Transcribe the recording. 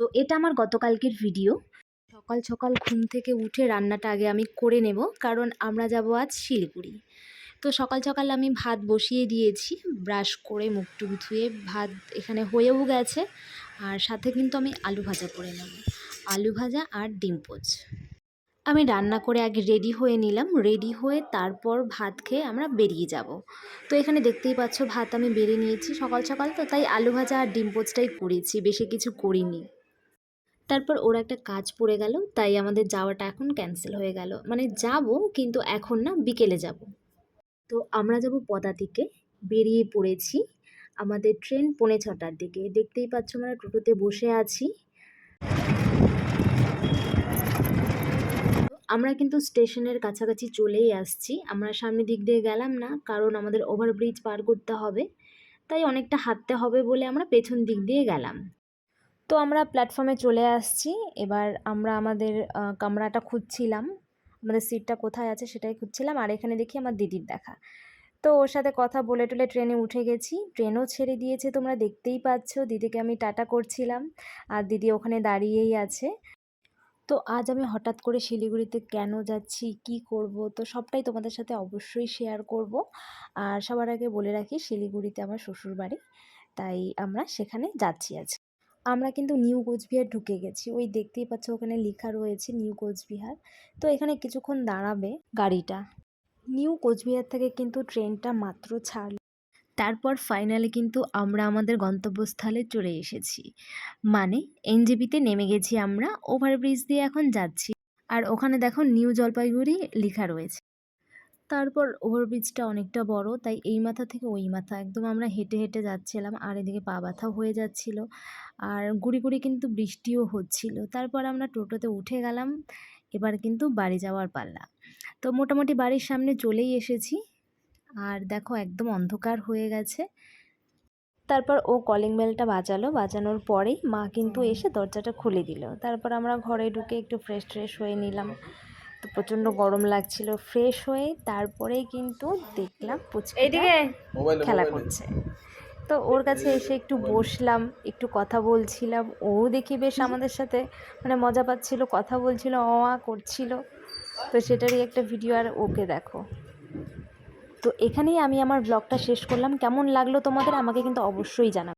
তো এটা আমার গতকালকের ভিডিও। সকাল সকাল ঘুম থেকে উঠে রান্নাটা আগে আমি করে নেব, কারণ আমরা যাব আজ শিলিগুড়ি। তো সকাল সকাল আমি ভাত বসিয়ে দিয়েছি, ব্রাশ করে মুখ টুক ধুয়ে ভাত এখানে হয়েও গেছে। আর সাথে কিন্তু আমি আলু ভাজা করে নেব, আলু ভাজা আর ডিম পোচ। আমি রান্না করে আগে রেডি হয়ে নিলাম রেডি হয়ে তারপর ভাত খেয়ে আমরা বেরিয়ে যাব। তো এখানে দেখতেই পাচ্ছ, ভাত আমি বেড়ে নিয়েছি সকাল সকাল, তো তাই আলু ভাজা আর ডিম পোচটাই করেছি, বেশি কিছু করিনি। তারপর ওর একটা কাজ পড়ে গেল, তাই আমাদের যাওয়াটা এখন ক্যান্সেল হয়ে গেল। মানে যাব, কিন্তু এখন না বিকেলে যাব। তো আমরা যাব পদাতিকে বেরিয়ে পড়েছি আমাদের ট্রেন পৌনে ছটার দিকে। দেখতেই পাচ্ছ আমরা টোটোতে বসে আছি। আমরা কিন্তু স্টেশনের কাছাকাছি চলেই আসছি। আমরা সামনের দিক দিয়ে গেলাম না, কারণ আমাদের ওভারব্রিজ পার করতে হবে। তাই অনেকটা হাঁটতে হবে বলে আমরা পেছন দিক দিয়ে গেলাম। তো আমরা প্ল্যাটফর্মে চলে আসছি। এবার আমরা আমাদের কামরাটা খুঁজছিলাম। আমাদের সিটটা কোথায় আছে সেটাই খুঁজছিলাম। আর এখানে দেখি আমার দিদির দেখা। তো ওর সাথে কথা বলে টলে ট্রেনে উঠে গেছি। ট্রেনও ছেড়ে দিয়েছে, তোমরা দেখতেই পাচ্ছ। দিদিকে আমি টাটা করছিলাম। আর দিদি ওখানে দাঁড়িয়েই আছে। তো আজ আমি হঠাৎ করে শিলিগুড়িতে কেন যাচ্ছি, কি করব, তো সবটাই তোমাদের সাথে অবশ্যই শেয়ার করব। আর সবার আগে বলে রাখি, শিলিগুড়িতে আমার শ্বশুর বাড়ি তাই আমরা সেখানে যাচ্ছি আজ। আমরা কিন্তু নিউ কোচবিহার ঢুকে গেছি। ওই দেখতেই পাচ্ছ ওখানে লেখা রয়েছে নিউ কোচবিহার। তো এখানে কিছুক্ষণ দাঁড়াবে গাড়িটা। নিউ কোচবিহার থেকে কিন্তু ট্রেনটা মাত্র ছাড় তারপর ফাইনালি কিন্তু আমরা আমাদের গন্তব্যস্থলে চলে এসেছি। মানে এনজেপিতে নেমে গেছি আমরা, ওভারব্রিজ দিয়ে এখন যাচ্ছি। আর ওখানে দেখো নিউ জলপাইগুড়ি লেখা রয়েছে। তারপর ওভারব্রিজটা অনেকটা বড় তাই এই মাথা থেকে ওই মাথা। একদম আমরা হেঁটে হেঁটে যাচ্ছিলাম আর এদিকে পা ব্যথাও হয়ে যাচ্ছিল। আর গুড়ি গুড়ি কিন্তু বৃষ্টিও হচ্ছিল। তারপর আমরা টোটোতে উঠে গেলাম এবার কিন্তু বাড়ি যাওয়ার পাল্লা। তো মোটামুটি বাড়ির সামনে চলেই এসেছি আর দেখো একদম অন্ধকার হয়ে গেছে। তারপর ও কলিং বেলটা বাজালো বাজানোর পরেই মা কিন্তু এসে দরজাটা খুলে দিল। তারপর আমরা ঘরে ঢুকে একটু ফ্রেশ ট্রেশ হয়ে নিলাম। তো প্রচণ্ড গরম লাগছিল ফ্রেশ হয়ে তারপরেই কিন্তু দেখলাম পুচকিটা খেলা করছে। তো ওর কাছে এসে একটু বসলাম একটু কথা বলছিলাম। ও দেখি বেশ আমাদের সাথে মানে মজা পাচ্ছিল কথা বলছিল অ আ করছিল। তো সেটারই একটা ভিডিও আর ওকে দেখো। তো এখানেই আমি আমার ব্লগটা শেষ করলাম। কেমন লাগল তোমাদের আমাকে কিন্তু অবশ্যই জানাবে।